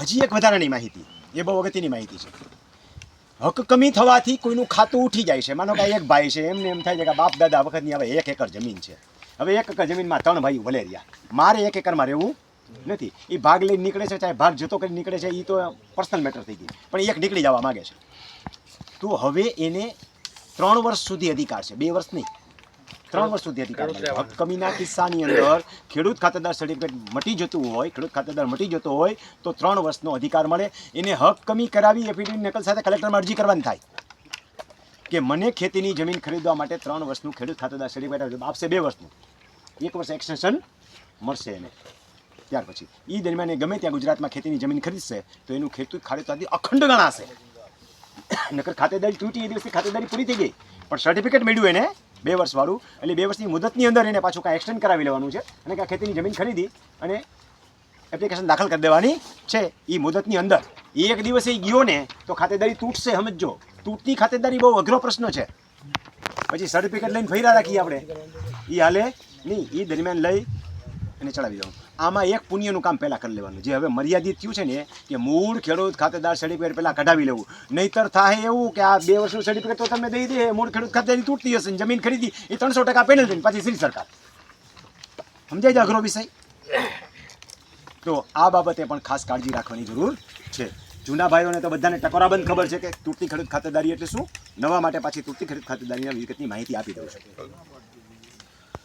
હજી એક વધારાની માહિતી. એ બહુ અગત્યની માહિતી છે. હક કમી થવાથી કોઈનું ખાતું ઉઠી જાય છે. માનો કે એક ભાઈ છે, એમને એમ થાય છે કે બાપ દાદા વખતની હવે એક એકર જમીન છે. હવે એક એકર જમીનમાં ત્રણ ભાઈ ભલે મારે એક એકરમાં રહેવું નથી. એ ભાગ લઈને નીકળે છે, ચાહે ભાગ જતો કરી નીકળે છે એ તો પર્સનલ મેટર થઈ ગઈ. પણ એક નીકળી જવા માગે છે. તો હવે એને ત્રણ વર્ષ સુધી અધિકાર છે. બે વર્ષ નહીં. ત્રણ વર્ષ સુધી અધિકાર કમીના કિસ્સાની અંદર ખેડૂત ખાતેદાર સર્ટિફિકેટ મટી જતું હોય ખેડૂત ખાતેદાર મટી જતો હોય તો ત્રણ વર્ષનો અધિકાર મળે. એને હક કમી કરાવી એફિડેવિટ નકલ સાથે કલેક્ટરમાં અરજી કરવાની થાય. કે મને ખેતીની જમીન ખરીદવા માટે ત્રણ વર્ષનું ખેડૂત ખાતેદાર સર્ટિફિકેટ આપશે બે વર્ષનું એક વર્ષ એક્સટેન્શન મળશે એને. ત્યાર પછી. એ દરમિયાન એ ગમે ત્યાં ગુજરાતમાં ખેતીની જમીન ખરીદશે તો એનું ખેડૂત ખાતેદારી અખંડ ગણાશે. નકર ખાતેદારી તૂટી એ દિવસથી ખાતેદારી પૂરી થઈ ગઈ. પણ સર્ટિફિકેટ મેળ્યું એને બે વર્ષવાળું એટલે બે વર્ષની મુદતની અંદર એને પાછું કાંઈ એક્સટેન્ડ કરાવી લેવાનું છે. અને કાંઈ ખેતીની જમીન ખરીદી અને એપ્લિકેશન દાખલ કરી દેવાની છે એ મુદતની અંદર. એ એક દિવસે ગયો ને તો ખાતેદારી તૂટશે સમજો તૂટતી ખાતેદારી બહુ અઘરો પ્રશ્ન છે. પછી સર્ટિફિકેટ લઈને ફર્યા રાખીએ આપણે. એ હાલે નહીં એ દરમિયાન લઈ અને ચડાવી દેવાનું આમાં એક પુણ્યનું કામ પહેલાં કરી લેવાનું. જે હવે મર્યાદિત થયું છે ને, કે મૂળ ખેડૂત ખાતેદાર સર્ટિફિકેટ પહેલાં કઢાવી લેવું. નહીતર થાય એવું કે આ બે વર્ષનું સર્ટિફિકેટ તો તમે દઈ દે, મૂળ ખેડૂત ખાતેદારી તૂટતી હશે જમીન ખરીદી, એ ત્રણસો ટકા પેનલ્ટી પાછી શ્રી સરકાર. સમજાય છે અઘરો વિષય? તો આ બાબતે પણ ખાસ કાળજી રાખવાની જરૂર છે. જૂના ભાઈઓને તો બધાને ટકોરાબંધ ખબર છે કે તૂટતી ખેડૂત ખાતેદારી એટલે શું? નવા માટે પાછી તૂટતી ખેડૂત ખાતેદારીના વિગતની માહિતી આપી દઉં છું.